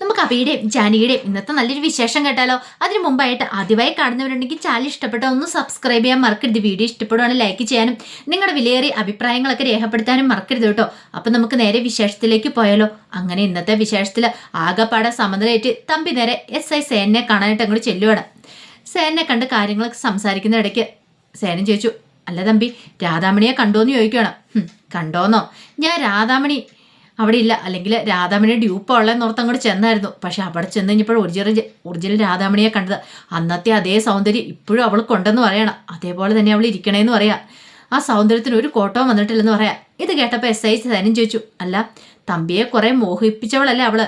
നമുക്ക് അബിയുടെയും ജാനിയുടെയും ഇന്നത്തെ നല്ലൊരു വിശേഷം കേട്ടാലോ? അതിനു മുമ്പായിട്ട് ആദ്യമായി കാണുന്നവരുണ്ടെങ്കിൽ ചാനൽ ഇഷ്ടപ്പെട്ട ഒന്ന് സബ്സ്ക്രൈബ് ചെയ്യാൻ മറക്കരുത്. വീഡിയോ ഇഷ്ടപ്പെടുവാണെങ്കിൽ ലൈക്ക് ചെയ്യാനും നിങ്ങളുടെ വിലയേറിയ അഭിപ്രായങ്ങളൊക്കെ രേഖപ്പെടുത്താനും മറക്കരുത് കേട്ടോ. അപ്പം നമുക്ക് നേരെ വിശേഷത്തിലേക്ക് പോയാലോ? അങ്ങനെ ഇന്നത്തെ വിശേഷത്തിൽ ആകപ്പാടെ സമനിലയേറ്റ് തമ്പി നേരെ എസ് ഐ സേനെ കാണാനായിട്ട് അങ്ങോട്ട് ചെല്ലുവാണ്. സേനെ കണ്ട് കാര്യങ്ങളൊക്കെ സംസാരിക്കുന്ന ഇടയ്ക്ക് സേനൻ ചോദിച്ചു അല്ല തമ്പി രാധാമണിയെ കണ്ടോന്ന് ചോദിക്കുകയാണ് കണ്ടോന്നോ? ഞാൻ രാധാമണി അവിടെ ഇല്ല അല്ലെങ്കിൽ രാധാമണി ഡ്യൂപ്പ് ഉള്ളതെന്ന് ഓർത്ത് അങ്ങോട്ട് ചെന്നായിരുന്നു. പക്ഷെ അവിടെ ചെന്ന് കഴിഞ്ഞപ്പോൾ ഒറിജിനൽ ഒറിജിനൽ രാധാമണിയെ കണ്ടത്. അന്നത്തെ അതേ സൗന്ദര്യം ഇപ്പോഴും അവൾ കൊണ്ടെന്ന് പറയണം. അതേപോലെ തന്നെ അവൾ ഇരിക്കണേന്ന് പറയാം. ആ സൗന്ദര്യത്തിന് ഒരു കോട്ടവും വന്നിട്ടില്ലെന്ന് പറയാം. ഇത് കേട്ടപ്പോൾ എസ് ഐ സേനും ചോദിച്ചു അല്ല തമ്പിയെ കുറേ മോഹിപ്പിച്ചവളല്ലേ അവൾ?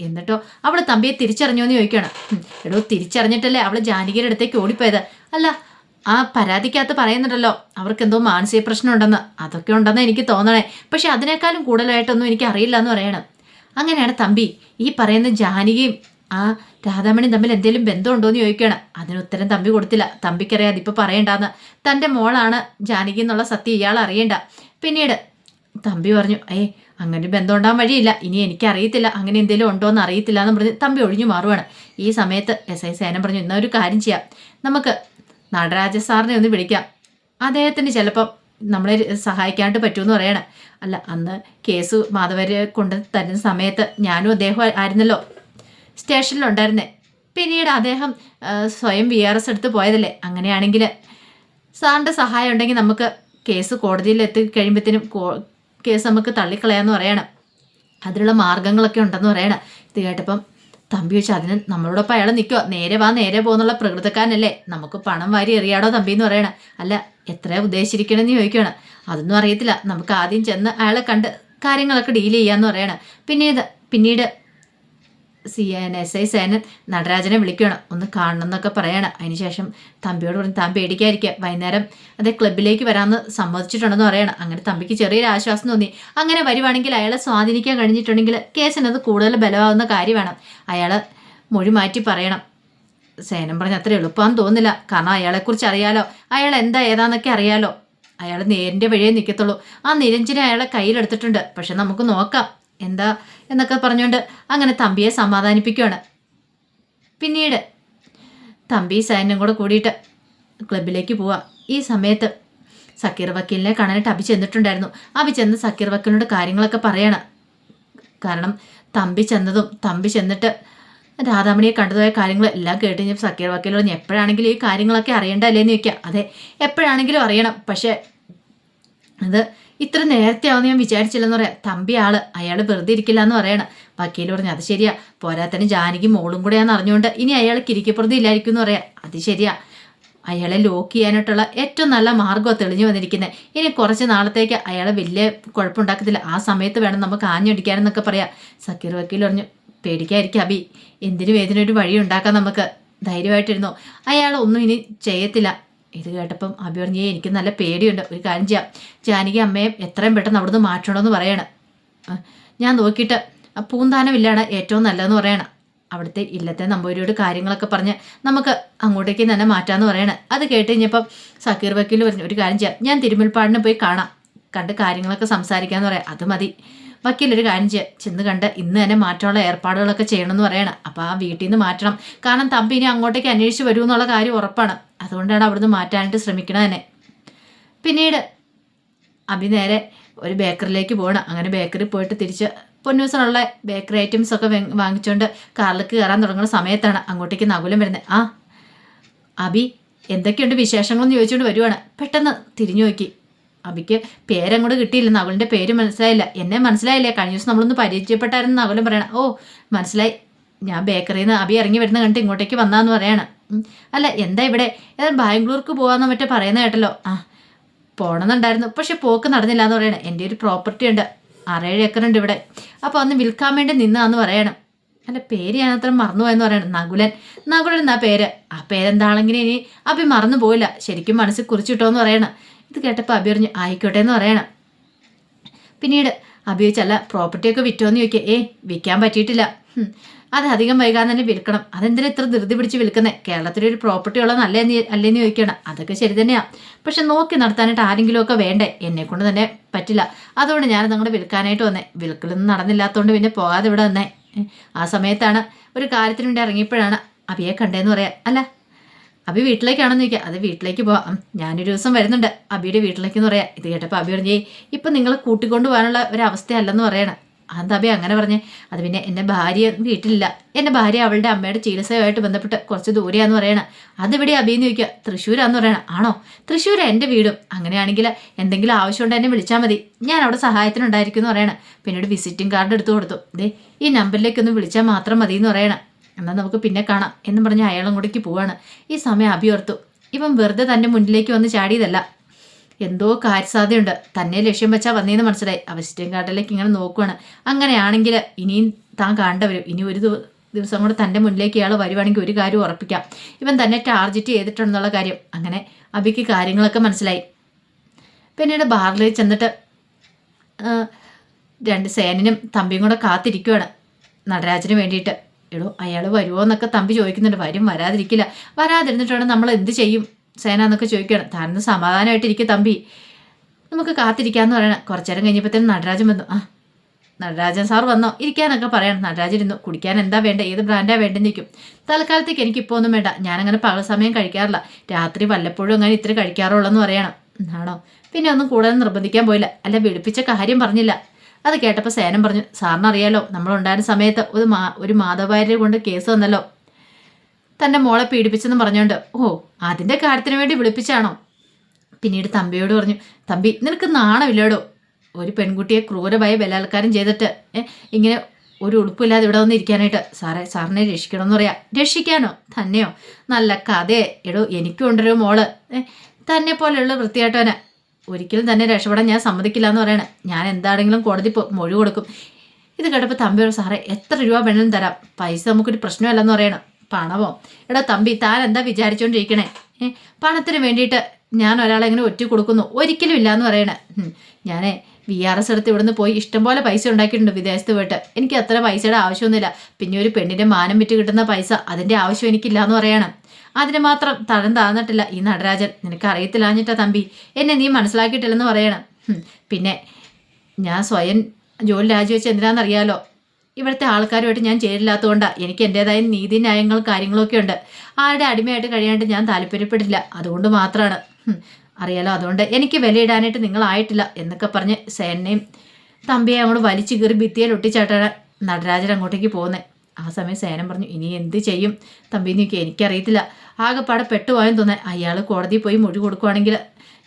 എന്നിട്ടോ അവൾ തമ്പിയെ തിരിച്ചറിഞ്ഞോന്ന് ചോദിക്കുകയാണ്. "ഹും, എടോ തിരിച്ചറിഞ്ഞിട്ടല്ലേ അവൾ ജാനകിയുടെ അടുത്തേക്ക് ഓടിപ്പോയത്? അല്ല ആ പരാതിക്കകത്ത് പറയുന്നുണ്ടല്ലോ അവർക്ക് എന്തോ മാനസിക പ്രശ്നം ഉണ്ടെന്ന് അതൊക്കെ ഉണ്ടെന്ന് എനിക്ക് തോന്നണേ. പക്ഷെ അതിനേക്കാളും കൂടുതലായിട്ടൊന്നും എനിക്ക് അറിയില്ല എന്ന് പറയണം. അങ്ങനെയാണ് തമ്പി ഈ പറയുന്ന ജാനകിയും ആ രാധാമണി തമ്മിൽ എന്തെങ്കിലും ബന്ധമുണ്ടോ എന്ന് ചോദിക്കുകയാണ് അതിന് ഉത്തരം തമ്പി കൊടുത്തില്ല. തമ്പിക്കറിയാം അതിപ്പോൾ പറയണ്ടാന്ന്. തന്റെ മോളാണ് ജാനകി എന്നുള്ള സത്യം ഇയാൾ അറിയണ്ട. പിന്നീട് തമ്പി പറഞ്ഞു ഏയ് അങ്ങനെ ഒരു ബന്ധം ഉണ്ടാകാൻ വഴിയില്ല. ഇനി എനിക്കറിയത്തില്ല അങ്ങനെ എന്തെങ്കിലും ഉണ്ടോ എന്ന് അറിയത്തില്ല എന്ന് പറഞ്ഞ് തമ്പി ഒഴിഞ്ഞു മാറുവാണ്. ഈ സമയത്ത് എസ് ഐ സേനം പറഞ്ഞു ഇന്ന ഒരു കാര്യം ചെയ്യാം. നമുക്ക് നടരാജ സാറിനെ ഒന്ന് വിളിക്കാം. അദ്ദേഹത്തിന് ചിലപ്പം നമ്മളെ സഹായിക്കാണ്ട് പറ്റുമെന്ന് പറയണം. അല്ല അന്ന് കേസ് മാധവരെ കൊണ്ട് തരുന്ന സമയത്ത് ഞാനും അദ്ദേഹം ആയിരുന്നല്ലോ. സ്റ്റേഷനിലുണ്ടായിരുന്നേ. പിന്നീട് അദ്ദേഹം സ്വയം വി ആർ എസ് എടുത്ത് പോയതല്ലേ. അങ്ങനെയാണെങ്കിൽ സാറിന്റെ സഹായം ഉണ്ടെങ്കിൽ നമുക്ക് കേസ് കോടതിയിൽ എത്തി കഴിയുമ്പോഴത്തേനും കേസ് നമുക്ക് തള്ളിക്കളയാമെന്ന് പറയണം. അതിനുള്ള മാർഗങ്ങളൊക്കെ ഉണ്ടെന്ന് പറയണം. ഇത് കേട്ടപ്പം തമ്പി വെച്ചാൽ അതിന് നമ്മളോടൊപ്പം അയാൾ നിൽക്കുക. നേരെ വാ നേരെ പോകുന്നുള്ള പ്രകൃതക്കാരനല്ലേ? നമുക്ക് പണം വാരി എറിയാടോ തമ്പി എന്ന് പറയണം. അല്ല എത്രയാ ഉദ്ദേശിച്ചിരിക്കണമെന്ന് ചോദിക്കുകയാണ്. അതൊന്നും അറിയത്തില്ല. നമുക്ക് ആദ്യം ചെന്ന് അയാളെ കണ്ട് കാര്യങ്ങളൊക്കെ ഡീൽ ചെയ്യാന്ന് പറയണം. പിന്നീട് പിന്നീട് സി എസ് ഐ സേനൻ നടരാജനെ വിളിക്കുകയാണ്. ഒന്ന് കാണണം എന്നൊക്കെ പറയണം. അതിനുശേഷം തമ്പിയോട് പറഞ്ഞ് താൻ പേടിക്കാതിരിക്കുക. വൈകുന്നേരം അതേ ക്ലബിലേക്ക് വരാമെന്ന് സമ്മതിച്ചിട്ടുണ്ടെന്ന് പറയണം. അങ്ങനെ തമ്പിക്ക് ചെറിയൊരു ആശ്വാസം തോന്നി. അങ്ങനെ വരുവാണെങ്കിൽ അയാളെ സ്വാധീനിക്കാൻ കഴിഞ്ഞിട്ടുണ്ടെങ്കിൽ കേസിനത് കൂടുതൽ ബലമാവുന്ന കാര്യമാണ്. അയാൾ മൊഴി മാറ്റി പറയണം. സേനം പറഞ്ഞ അത്ര എളുപ്പമാണെന്ന് തോന്നില്ല കാരണം അയാളെക്കുറിച്ച് അറിയാലോ. അയാൾ എന്താ ഏതാന്നൊക്കെ അറിയാലോ. അയാൾ നേരിന്റെ വഴിയേ നിൽക്കത്തുള്ളൂ. ആ നിരഞ്ജനെ അയാളെ കയ്യിലെടുത്തിട്ടുണ്ട്. പക്ഷെ നമുക്ക് നോക്കാം. എന്താ എന്നൊക്കെ പറഞ്ഞുകൊണ്ട് അങ്ങനെ തമ്പിയെ സമാധാനിപ്പിക്കുകയാണ് പിന്നീട് തമ്പി സൈന്യം കൂടെ കൂടിയിട്ട് ക്ലബിലേക്ക് പോവാം. ഈ സമയത്ത് സക്കീർ വക്കീലിനെ കാണാനായിട്ട് അഭി ചെന്നിട്ടുണ്ടായിരുന്നു. അഭി ചെന്ന് സക്കീർ വക്കീലിനോട് കാര്യങ്ങളൊക്കെ പറയണം. കാരണം തമ്പി ചെന്നതും തമ്പി ചെന്നിട്ട് രാധാമണിയെ കണ്ടതായ കാര്യങ്ങൾ എല്ലാം കേട്ട് ഞാൻ സക്കീർ വക്കീൽ പറഞ്ഞു എപ്പോഴാണെങ്കിലും ഈ കാര്യങ്ങളൊക്കെ അറിയണ്ടല്ലേന്ന് ചോദിക്കുക. അതെ എപ്പോഴാണെങ്കിലും അറിയണം. പക്ഷേ അത് ഇത്ര നേരത്തെ ആവുമെന്ന് ഞാൻ വിചാരിച്ചില്ലെന്ന് പറയാം. തമ്പി ആൾ അയാൾ വെറുതെ ഇരിക്കില്ല എന്ന് പറയണം. വക്കീൽ പറഞ്ഞു അത് ശരിയാ. പോരാത്തന്നെ ജാനകി മോളും കൂടെയാന്ന് അറിഞ്ഞുകൊണ്ട് ഇനി അയാൾ കിരിക്കപ്പുറത്ത് ഇല്ലായിരിക്കും എന്ന് പറയാം. അത് ശരിയാ. അയാളെ ലോക്ക് ചെയ്യാനായിട്ടുള്ള ഏറ്റവും നല്ല മാർഗം തെളിഞ്ഞു വന്നിരിക്കുന്നത് ഇനി കുറച്ച് നാളത്തേക്ക് അയാളെ വലിയ കുഴപ്പമുണ്ടാക്കത്തില്ല. ആ സമയത്ത് വേണം നമുക്ക് ആഞ്ഞടിക്കാനെന്നൊക്കെ പറയാം. സക്കീർ വക്കീൽ പറഞ്ഞു പേടിക്കായിരിക്കാം അബി. എന്തിനു ഏതിനൊരു വഴി ഉണ്ടാക്കാം നമുക്ക്. ധൈര്യമായിട്ടിരുന്നു. അയാൾ ഒന്നും ഇനി ചെയ്യത്തില്ല. ഇത് കേട്ടപ്പം അബി പറഞ്ഞു "ഏയ്, എനിക്ക് നല്ല പേടിയുണ്ട്. ഒരു കാര്യം ചെയ്യാം. ജാനകി അമ്മയെ എത്രയും പെട്ടെന്ന് അവിടുന്ന് മാറ്റണമെന്ന് പറയണം. ഞാൻ നോക്കിയിട്ട് പൂന്താനമില്ലാണ് ഏറ്റവും നല്ലതെന്ന് പറയണം. അവിടുത്തെ ഇല്ലത്തെ നമ്പൂരിയോട് കാര്യങ്ങളൊക്കെ പറഞ്ഞ് നമുക്ക് അങ്ങോട്ടേക്ക് തന്നെ മാറ്റാമെന്ന് പറയണം. അത് കേട്ട് കഴിഞ്ഞപ്പം സക്കീർ വക്കീൽ പറഞ്ഞു ഒരു കാര്യം ചെയ്യാം. ഞാൻ തിരുമുൽപ്പാടിന് പോയി കാണാം. കണ്ട് കാര്യങ്ങളൊക്കെ സംസാരിക്കാമെന്ന് പറയാം. അത് മതി. വക്കീൽ ഒരു കാര്യം ചെന്ന് കണ്ട് ഇന്ന് തന്നെ മാറ്റാനുള്ള ഏർപ്പാടുകളൊക്കെ ചെയ്യണമെന്ന് പറയണം. അപ്പോൾ ആ വീട്ടിൽ നിന്ന് മാറ്റണം. കാരണം തമ്പി ഇനി അങ്ങോട്ടേക്ക് അന്വേഷിച്ച് വരൂ എന്നുള്ള കാര്യം ഉറപ്പാണ്. അതുകൊണ്ടാണ് അവിടുന്ന് മാറ്റാനായിട്ട് ശ്രമിക്കണത് തന്നെ. പിന്നീട് അഭി നേരെ ഒരു ബേക്കറിലേക്ക് പോകണം അങ്ങനെ ബേക്കറി പോയിട്ട് തിരിച്ച് പൊന്നൂസിനുള്ള ബേക്കറി ഐറ്റംസ് ഒക്കെ വാങ്ങിച്ചുകൊണ്ട് കാറിലേക്ക് കയറാൻ തുടങ്ങുന്ന സമയത്താണ് അങ്ങോട്ടേക്ക് നകുലം വരുന്നത്. ആ അബി എന്തൊക്കെയുണ്ട് വിശേഷങ്ങളെന്ന് ചോദിച്ചുകൊണ്ട് വരുവാണ്. പെട്ടെന്ന് തിരിഞ്ഞു നോക്കി. അബിക്ക് പേരങ്ങോട്ട് കിട്ടിയില്ല നകുലിന്റെ പേര് മനസ്സിലായില്ല. എന്നെ മനസ്സിലായില്ലേ? കഴിഞ്ഞ ദിവസം നമ്മളൊന്ന് പരിചയപ്പെട്ടായിരുന്നു നവലും പറയണം ഓ മനസ്സിലായി. ഞാൻ ബേക്കറിയിൽ നിന്ന് അബി ഇറങ്ങി വരുന്ന കണ്ടിട്ട് ഇങ്ങോട്ടേക്ക് വന്നാന്ന് പറയണം. അല്ല എന്താ ഇവിടെ? ഏതാ ബാംഗ്ലൂർക്ക് പോകാമെന്ന് മറ്റേ പറയുന്ന കേട്ടല്ലോ. ആ പോണമെന്നുണ്ടായിരുന്നു പക്ഷെ പോക്ക് നടന്നില്ല എന്ന് പറയണം. എന്റെ ഒരു പ്രോപ്പർട്ടി ഉണ്ട്. ആറേഴ് ഏക്കറുണ്ട് ഇവിടെ. അപ്പോൾ അന്ന് വിൽക്കാൻ വേണ്ടി നിന്നാന്ന് പറയണം. അല്ല പേര് ഞാൻ അത്ര മറന്നുപോയെന്ന് പറയണം നകുലൻ. നകുലൻ എന്നാ പേര്? ആ പേരെന്താണെങ്കിലും ഇനി അഭി മറന്നു പോയില്ല. ശരിക്കും മനസ്സിൽ കുറിച്ചിട്ടോ എന്ന് പറയണം. ഇത് കേട്ടപ്പോൾ അഭി പറഞ്ഞു ആയിക്കോട്ടെ എന്ന് പറയണം. പിന്നീട് അഭി ചോദിച്ചല്ല പ്രോപ്പർട്ടിയൊക്കെ വിറ്റോന്ന് ചോദിക്കുക. ഏ വിൽക്കാൻ പറ്റിയിട്ടില്ല. അത് അധികം വൈകാതെ തന്നെ വിൽക്കണം. അതെന്തിനാ ഇത്ര ധൃതി പിടിച്ച് വിൽക്കുന്നത് കേരളത്തിലൊരു പ്രോപ്പർട്ടി ഉള്ള നല്ല അല്ലേന്ന് ചോദിക്കണം അതൊക്കെ ശരി തന്നെയാണ് പക്ഷെ നോക്കി നടത്താനായിട്ട് ആരെങ്കിലും ഒക്കെ വേണ്ടേ? എന്നെ കൊണ്ട് തന്നെ പറ്റില്ല. അതുകൊണ്ട് ഞാൻ നിങ്ങളുടെ വിൽക്കാനായിട്ട് വന്നേ. വിൽക്കലൊന്നും നടന്നില്ലാത്തതുകൊണ്ട് പിന്നെ പോകാതെ ഇവിടെ വന്നേ. ആ സമയത്താണ് ഒരു കാര്യത്തിന് വേണ്ടി ഇറങ്ങിയപ്പോഴാണ് അബിയെ കണ്ടേന്ന് പറയാം അല്ല അബി വീട്ടിലേക്കാണെന്ന് ചോദിക്കുക അത് വീട്ടിലേക്ക് പോവാം. ഞാനൊരു ദിവസം വരുന്നുണ്ട്. അബിയുടെ വീട്ടിലേക്ക് എന്ന് പറയാം. ഇത് കേട്ടപ്പോൾ അബി പറഞ്ഞേ ഇപ്പം നിങ്ങളെ കൂട്ടിക്കൊണ്ട് പോകാനുള്ള ഒരു അവസ്ഥയല്ലെന്ന് പറയണം. അതെന്താ അബി അങ്ങനെ പറഞ്ഞേ അത് പിന്നെ എന്റെ ഭാര്യ വീട്ടിലില്ല. എന്റെ ഭാര്യ അവളുടെ അമ്മയുടെ ചികിത്സയുമായിട്ട് ബന്ധപ്പെട്ട് കുറച്ച് ദൂരെയാന്ന് പറയണം. അതിവിടെ അബിന്ന് ചോദിക്കുക തൃശ്ശൂരാന്ന് പറയണം? ആണോ? തൃശ്ശൂർ എന്റെ വീടും. അങ്ങനെയാണെങ്കിൽ എന്തെങ്കിലും ആവശ്യമുണ്ട് എന്നെ വിളിച്ചാൽ മതി. ഞാൻ അവിടെ സഹായത്തിനുണ്ടായിരിക്കും എന്ന് പറയണം. പിന്നീട് വിസിറ്റിംഗ് കാർഡ് എടുത്തു കൊടുത്തു. ദേ ഈ നമ്പറിലേക്ക് ഒന്ന് വിളിച്ചാൽ മാത്രം മതി എന്ന് പറയണം. എന്നാൽ നമുക്ക് പിന്നെ കാണാം എന്ന് പറഞ്ഞ് അയാളും അങ്ങോട്ടേക്ക് പോവാണ്. ഈ സമയം അബി ഓർത്തു. ഇവൻ വെറുതെ തന്റെ മുന്നിലേക്ക് വന്ന് ചാടിയതല്ല. എന്തോ കാര്യസാധ്യതയുണ്ട്. തന്നെ ലക്ഷ്യം വെച്ചാൽ വന്നേന്ന് മനസ്സിലായി. അവ വിസിറ്റിംഗ് കാർഡിലേക്ക് ഇങ്ങനെ നോക്കുവാണ്. അങ്ങനെയാണെങ്കിൽ ഇനിയും താൻ കണ്ടവരും വരും. ഇനി ഒരു ദിവസം കൂടെ തന്റെ മുന്നിലേക്ക് ഇയാൾ വരുവാണെങ്കിൽ ഒരു കാര്യം ഉറപ്പിക്കാം. ഇവൻ തന്നെ ടാർജറ്റ് ചെയ്തിട്ടുണ്ടെന്നുള്ള കാര്യം. അങ്ങനെ അബിക്ക് കാര്യങ്ങളൊക്കെ മനസ്സിലായി. പിന്നീട് ബാറിൽ ചെന്നിട്ട് രണ്ട് സേനനും തമ്പിയും കൂടെ കാത്തിരിക്കുവാണ് നടരാജന് വേണ്ടിയിട്ട്. എടോ അയാൾ വരുമോ എന്നൊക്കെ തമ്പി ചോദിക്കുന്നുണ്ട്. വരും വരാതിരിക്കില്ല. വരാതിരുന്നിട്ടാണ് നമ്മൾ എന്ത് ചെയ്യും? സേന എന്നൊക്കെ ചോദിക്കുകയാണ്. താനൊന്ന് സമാധാനമായിട്ടിരിക്കും തമ്പി. നമുക്ക് കാത്തിരിക്കാമെന്ന് പറയണം. കുറച്ചു നേരം കഴിഞ്ഞപ്പോഴത്തേനും നടരാജൻ വന്നു. ആ നടരാജൻ സാർ വന്നോ? ഇരിക്കാനൊക്കെ പറയണം. നടരാജൻ ഇരുന്നു. കുടിക്കാൻ എന്താ വേണ്ട? ഏത് ബ്രാൻഡാ വേണ്ടെന്ന് നിൽക്കും തൽക്കാലത്തേക്ക് എനിക്ക് ഇപ്പോൾ ഒന്നും വേണ്ട. ഞാനങ്ങനെ പകൽ സമയം കഴിക്കാറില്ല. രാത്രി വല്ലപ്പോഴും അങ്ങനെ ഇത്ര കഴിക്കാറുള്ളെന്ന് പറയണം. ആണോ? പിന്നെ ഒന്നും കൂടുതൽ നിർബന്ധിക്കാൻ പോയില്ല. അല്ല വെളുപ്പിച്ച കാര്യം പറഞ്ഞില്ല. അത് കേട്ടപ്പോൾ സേനം പറഞ്ഞു സാറിനറിയാലോ നമ്മളുണ്ടായിരുന്ന സമയത്ത് ഒരു മാ ഒരു മാധവാര്യരെ കൊണ്ട് കേസ് വന്നല്ലോ. തന്റെ മോളെ പീഡിപ്പിച്ചെന്ന് പറഞ്ഞുകൊണ്ട് ഓ അതിന്റെ കാര്യത്തിന് വേണ്ടി വിളിപ്പിച്ചാണോ? പിന്നീട് തമ്പിയോട് പറഞ്ഞു തമ്പി നിനക്ക് നാണമില്ലേടോ? ഒരു പെൺകുട്ടിയെ ക്രൂരമായി ബലാത്കാരം ചെയ്തിട്ട് ഇങ്ങനെ ഒരു ഉടുപ്പില്ലാതെ ഇവിടെ വന്ന് ഇരിക്കാനായിട്ട് സാറേ സാറിനെ രക്ഷിക്കണമെന്ന് പറയാം. രക്ഷിക്കാനോ? തന്നെയോ? നല്ല കഥയെ എടോ എനിക്കും ഉണ്ടൊരു മോൾ. തന്നെ പോലെയുള്ള വൃത്തിയായിട്ടവനെ. ഒരിക്കലും തന്നെ രക്ഷപ്പെടാൻ ഞാൻ സമ്മതിക്കില്ല എന്ന് പറയണേ. ഞാൻ എന്താണെങ്കിലും കോടതി മൊഴി കൊടുക്കും. ഇത് കേട്ടപ്പോൾ തമ്പിയോട് സാറേ എത്ര രൂപ വേണമെങ്കിലും തരാം. പൈസ നമുക്കൊരു പ്രശ്നമല്ലെന്ന് പറയണം. പണമോ? എടാ തമ്പി താൻ എന്താ വിചാരിച്ചുകൊണ്ടിരിക്കണേ പണത്തിന് വേണ്ടിയിട്ട് ഞാൻ ഒരാളെ ഇങ്ങനെ ഒറ്റ കൊടുക്കുന്നു. ഒരിക്കലും ഇല്ല എന്ന് പറയണേ ഞാൻ വി ആർ എസ് എടുത്ത് ഇവിടുന്ന് പോയി ഇഷ്ടംപോലെ പൈസ ഉണ്ടാക്കിയിട്ടുണ്ട് വിദേശത്ത് പോയിട്ട്. എനിക്ക് അത്ര പൈസയുടെ ആവശ്യമൊന്നുമില്ല. പിന്നെ ഒരു പെണ്ണിന്റെ മാനം വിറ്റ് കിട്ടുന്ന പൈസ അതിന്റെ ആവശ്യം എനിക്കില്ല എന്ന് പറയണം. അതിന് മാത്രം തഴം താന്നിട്ടില്ല ഈ നടരാജൻ. നിനക്ക് അറിയത്തില്ലാഞ്ഞിട്ടാ തമ്പി. എന്നെ നീ മനസ്സിലാക്കിയിട്ടില്ലെന്ന് പറയണം. പിന്നെ ഞാൻ സ്വയം ജോലി രാജിവെച്ച് എന്തിനാണെന്നറിയാലോ ഇവിടുത്തെ ആൾക്കാരുമായിട്ട് ഞാൻ ചേരില്ലാത്തതുകൊണ്ടാണ് എനിക്ക് എന്റെതായ നീതി ന്യായങ്ങളും കാര്യങ്ങളൊക്കെ ഉണ്ട്. ആരുടെ അടിമയായിട്ട് കഴിയാണ്ട് ഞാൻ താല്പര്യപ്പെടില്ല. അതുകൊണ്ട് മാത്രമാണ് അറിയാലോ അതുകൊണ്ട് എനിക്ക് വിലയിടാനായിട്ട് നിങ്ങളായിട്ടില്ല എന്നൊക്കെ പറഞ്ഞ് സേനയും തമ്പിയെ അങ്ങോട്ട് വലിച്ചു കീറി ഭിത്തിയിൽ ഒട്ടിച്ചാട്ടാണ് നടരാജൻ അങ്ങോട്ടേക്ക് പോകുന്നത് ആ സമയം സേനം പറഞ്ഞു ഇനി എന്ത് ചെയ്യും? തമ്പി നോക്കി എനിക്കറിയത്തില്ല. ആകെപ്പാടെ പെട്ടുപോയെന്ന് തോന്നാൻ അയാൾ കോടതിയിൽ പോയി മൊഴി കൊടുക്കുവാണെങ്കിൽ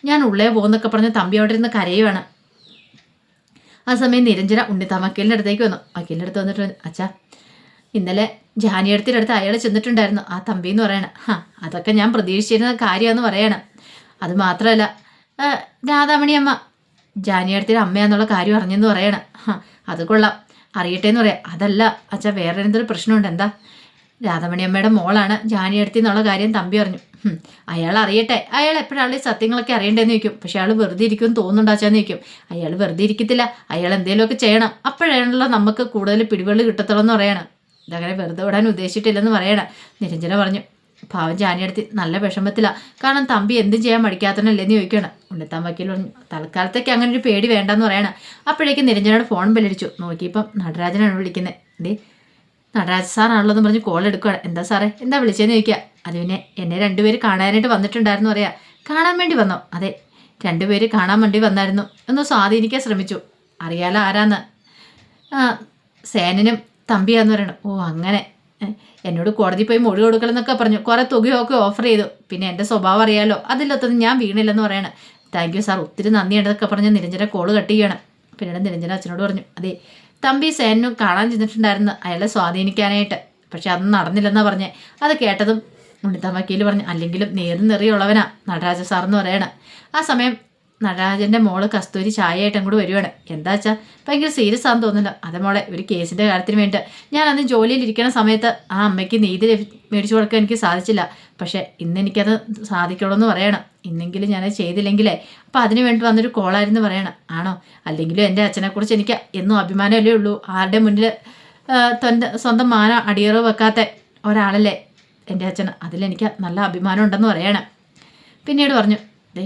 ഞാൻ ഉള്ളേ പോകുന്നൊക്കെ പറഞ്ഞ് തമ്പി അവിടെ ഇരുന്ന് കരയുവാണ്. ആ സമയം നിരഞ്ജന ഉണ്ണിത്താൻ വക്കീലിന്റെ അടുത്തേക്ക് വന്നു. വക്കീലിന്റെ അടുത്ത് വന്നിട്ട് അച്ഛാ ഇന്നലെ ജാനിയടത്തിന്റെ അടുത്ത് അയാൾ ചെന്നിട്ടുണ്ടായിരുന്നു. ആ തമ്പി എന്ന് പറയണം. ഹാ അതൊക്കെ ഞാൻ പ്രതീക്ഷിച്ചിരുന്ന കാര്യമെന്ന് പറയണം. അത് മാത്രമല്ല രാധാമണി അമ്മ ജാനിയടത്തിന്റെ അമ്മയാന്നുള്ള കാര്യം അറിഞ്ഞെന്ന് പറയണം. ഹാ അത് കൊള്ളാം. അറിയട്ടെ എന്ന് പറയാം. അതല്ല അച്ഛാ വേറെ എന്തൊരു പ്രശ്നമുണ്ട്? എന്താ? രാധാമണി അമ്മയുടെ മോളാണ് ജാനിയടുത്തി എന്നുള്ള കാര്യം തമ്പി പറഞ്ഞു. അയാൾ അറിയട്ടെ. അയാൾ എപ്പോഴാണ് സത്യങ്ങളൊക്കെ അറിയണ്ടേന്ന് ചോദിക്കും. പക്ഷെ അയാൾ വെറുതെ ഇരിക്കുമെന്ന് തോന്നുന്നുണ്ടാച്ചാന്ന് ചോദിക്കും. അയാൾ വെറുതെ ഇരിക്കത്തില്ല. അയാൾ എന്തെങ്കിലുമൊക്കെ ചെയ്യണം. അപ്പോഴാണല്ലോ നമുക്ക് കൂടുതൽ പിടിവെള്ളി കിട്ടത്തുള്ളൂ എന്ന് പറയണം. ഇതങ്ങനെ വെറുതെ വിടാൻ ഉദ്ദേശിച്ചിട്ടില്ലെന്ന് പറയണം. നിരഞ്ജന പറഞ്ഞു പാവം ജാനിയടുത്ത് നല്ല വിഷമത്തിലാ. കാരണം തമ്പി എന്തും ചെയ്യാൻ മടിക്കാത്തനല്ലേന്ന് ചോദിക്കണം. ഉണ്ണിത്താൻ വക്കീൽ പറഞ്ഞു തൽക്കാലത്തേക്ക് അങ്ങനെ ഒരു പേടി വേണ്ടെന്ന് പറയണം. അപ്പോഴേക്കും നിരഞ്ജനയുടെ ഫോൺ ബെല്ലടിച്ചു. നോക്കിയപ്പം നടരാജനാണ് വിളിക്കുന്നത് ഡേ നടരാജ സാറാണല്ലോ എന്ന് പറഞ്ഞ് കോൾ എടുക്കുകയാണ് എന്താ സാറേ? എന്താ വിളിച്ചതെന്ന് ചോദിക്കുക അത് പിന്നെ എന്നെ രണ്ടുപേര് കാണാനായിട്ട് വന്നിട്ടുണ്ടായിരുന്നു പറയാ കാണാൻ വേണ്ടി വന്നോ? അതെ. രണ്ടുപേര് കാണാൻ വേണ്ടി വന്നായിരുന്നു. ഒന്ന് സ്വാധീനിക്കാൻ ശ്രമിച്ചു. അറിയാലോ ആരാന്ന്. സേനനും തമ്പിയാന്ന് പറയണം. ഓ അങ്ങനെ. എന്നോട് കോടതി പോയി മൊഴി കൊടുക്കലെന്നൊക്കെ പറഞ്ഞു. കുറേ തുകയൊക്കെ ഓഫർ ചെയ്തു. പിന്നെ എന്റെ സ്വഭാവം അറിയാലോ? അതിലൊത്തൊന്നും ഞാൻ വീണില്ലെന്ന് പറയണം. താങ്ക് യു സാർ ഒത്തിരി നന്ദിയുണ്ടെന്നൊക്കെ പറഞ്ഞ് നിരഞ്ജന കോൾ കട്ട് ചെയ്യണം. പിന്നീട് നിരഞ്ജന അച്ഛനോട് പറഞ്ഞു. അതെ തമ്പി സേനും കാണാൻ ചെന്നിട്ടുണ്ടായിരുന്നു. അയാളെ സ്വാധീനിക്കാനായിട്ട്. പക്ഷെ അത് നടന്നില്ലെന്ന് പറഞ്ഞേ. അത് കേട്ടതും ഉണ്ണിത്താൻ പറഞ്ഞു അല്ലെങ്കിലും നേരും നിറയുള്ളവനാ നടരാജ സാർ എന്ന് പറയണം. ആ സമയം നടരാജന്റെ മോൾ കസ്തൂരി ചായയായിട്ടും കൂടി വരുവാണ്. എന്താ വെച്ചാൽ ഭയങ്കര സീരിയസ് ആണെന്ന് തോന്നുന്നില്ല അതെ മോളെ ഒരു കേസിന്റെ കാര്യത്തിന് വേണ്ടി ഞാൻ അന്ന് ജോലിയിൽ ഇരിക്കുന്ന സമയത്ത് ആ അമ്മയ്ക്ക് നീതി മേടിച്ചു കൊടുക്കാൻ എനിക്ക് സാധിച്ചില്ല. പക്ഷേ ഇന്ന് എനിക്കത് സാധിക്കണമെന്ന് പറയണം. ഇന്നെങ്കിലും ഞാനത് ചെയ്തില്ലെങ്കിലേ. അപ്പം അതിന് വേണ്ടി വന്നൊരു കോളായിരുന്നു പറയണം. ആണോ? അല്ലെങ്കിലും എന്റെ അച്ഛനെക്കുറിച്ച് എനിക്ക് എന്നും അഭിമാനമല്ലേ ഉള്ളൂ. ആരുടെ മുന്നിൽ തന്റെ സ്വന്തം മാന അടിയറവ് വെക്കാത്ത ഒരാളല്ലേ എന്റെ അച്ഛൻ. അതിലെനിക്ക് നല്ല അഭിമാനം ഉണ്ടെന്ന് പറയണം. പിന്നീട് പറഞ്ഞു ദേ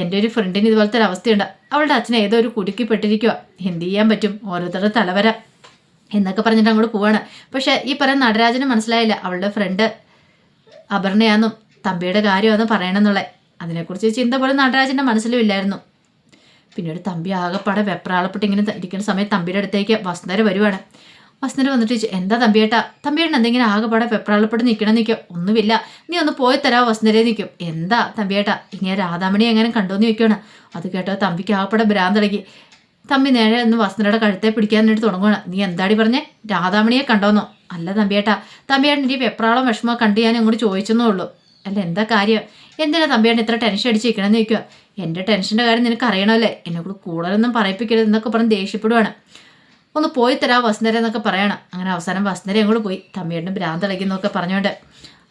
എന്റെ ഒരു ഫ്രണ്ടിന് ഇതുപോലത്തെ ഒരു അവസ്ഥയുണ്ട്. അവളുടെ അച്ഛൻ ഏതോ ഒരു കുടുക്കി പെട്ടിരിക്കുക എന്ത് ചെയ്യാൻ പറ്റും? ഓരോരുത്തരുടെ തലവര എന്നൊക്കെ പറഞ്ഞിട്ട് അങ്ങോട്ട് പോവാണ്. പക്ഷേ ഈ പറയുന്ന നടരാജന് മനസ്സിലായില്ല അവളുടെ ഫ്രണ്ട് അപർണയാന്നും തമ്പിയുടെ കാര്യമാണെന്ന് പറയണമെന്നുള്ള അതിനെക്കുറിച്ച് ചിന്ത പോലും നടരാജന്റെ മനസ്സിലും ഇല്ലായിരുന്നു. ഒരു തമ്പി ആകെപ്പാടെ വെപ്രാളപ്പെട്ട് ഇങ്ങനെ ഇരിക്കുന്ന സമയത്ത് തമ്പിയുടെ അടുത്തേക്ക് വസുന്ധര വരുവാണ്. വസുന്ധര വന്നിട്ട് ചോദിച്ചു എന്താ തമ്പിയേട്ടാ? തമ്പിയേട്ടൻ എന്തെങ്കിലും ആകെപ്പാടെ വെപ്രാളപ്പെട്ട് നിൽക്കണം നിൽക്കോ ഒന്നുമില്ല. നീ ഒന്ന് പോയി തരാ വസുന്ധരയെ നിൽക്കും എന്താ തമ്പിയേട്ടാ? ഇങ്ങനെ രാധാമണി എങ്ങനെ കണ്ടോന്ന് ചോദിക്കുകയാണ് അത് കേട്ടോ തമ്പിക്ക് ആകെപ്പാടെ ഭ്രാന്തടക്കി തമ്പി നേരെ ഒന്ന് വസുന്ധരയുടെ കഴുത്തെ പിടിക്കാൻ വേണ്ടി തുടങ്ങുകയാണ് നീ എന്താടി പറഞ്ഞേ? രാധാമണിയെ കണ്ടോന്നോ? അല്ല തമ്പിയേട്ടാ. തമ്പിയേട്ടൻ ഈ വെപ്രാളം വിഷമം കണ്ട് ഞാൻ അങ്ങോട്ട് ചോദിച്ചെന്നേ ഉള്ളൂ. അല്ല എന്താ കാര്യം? എന്തിനാ തമ്പിയാണ് ഇത്ര ടെൻഷൻ അടിച്ച് നിൽക്കണമെന്ന് ചോദിക്കുക എന്റെ ടെൻഷന്റെ കാര്യം നിനക്ക് അറിയണമല്ലേ? എന്നെ കൂടെ കൂടുതലൊന്നും പറയിപ്പിക്കരുത് എന്നൊക്കെ പറഞ്ഞ് ദേഷ്യപ്പെടുവാണ്. ഒന്ന് പോയി തരാ വസുന്ധര എന്നൊക്കെ പറയണം. അങ്ങനെ അവസാനം വസുന്ധര അങ്ങോട്ട് പോയി. തമ്പിയുടെ ഭ്രാന്തളയ്ക്കുന്നൊക്കെ പറഞ്ഞുകൊണ്ട്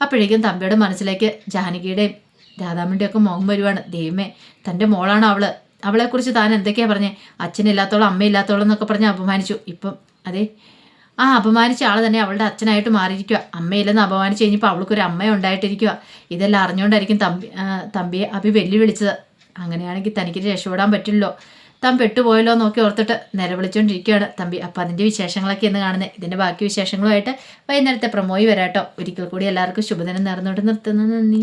അപ്പോഴേക്കും തമ്പിയുടെ മനസ്സിലേക്ക് ജാനകിയുടെയും രാധാമണിന്റെയും ഒക്കെ മുഖം വരുവാണ്. ദൈവമേ തന്റെ മോളാണ് അവൾ. അവളെക്കുറിച്ച് താൻ എന്തൊക്കെയാണ് പറഞ്ഞത് അച്ഛനില്ലാത്തോളം അമ്മയില്ലാത്തോളം എന്നൊക്കെ പറഞ്ഞ് അപമാനിച്ചു. ഇപ്പം അതെ ആ അപമാനിച്ച ആൾ തന്നെ അവളുടെ അച്ഛനായിട്ട് മാറിയിരിക്കുക അമ്മയില്ലെന്ന് അപമാനിച്ച് കഴിഞ്ഞപ്പോൾ അവൾക്കൊരു അമ്മ ഉണ്ടായിട്ടിരിക്കുക ഇതെല്ലാം അറിഞ്ഞുകൊണ്ടായിരിക്കും തമ്പി തമ്പിയെ അഭി വെല്ലുവിളിച്ചത്. അങ്ങനെയാണെങ്കിൽ തനിക്ക് രക്ഷപ്പെടാൻ പറ്റില്ലല്ലോ. താൻ പെട്ടുപോയല്ലോ നോക്കി ഓർത്തിട്ട് നിലവിളിച്ചുകൊണ്ടിരിക്കുകയാണ് തമ്പി. അപ്പം അതിന്റെ വിശേഷങ്ങളൊക്കെ എന്ന് കാണുന്നത് ഇതിന്റെ ബാക്കി വിശേഷങ്ങളുമായിട്ട് വൈകുന്നേരത്തെ പ്രമോയി വരാട്ടോ. ഒരിക്കൽ കൂടി എല്ലാവർക്കും ശുഭദിനം നേർന്നുകൊണ്ട് നിർത്തുന്നു. നന്ദി.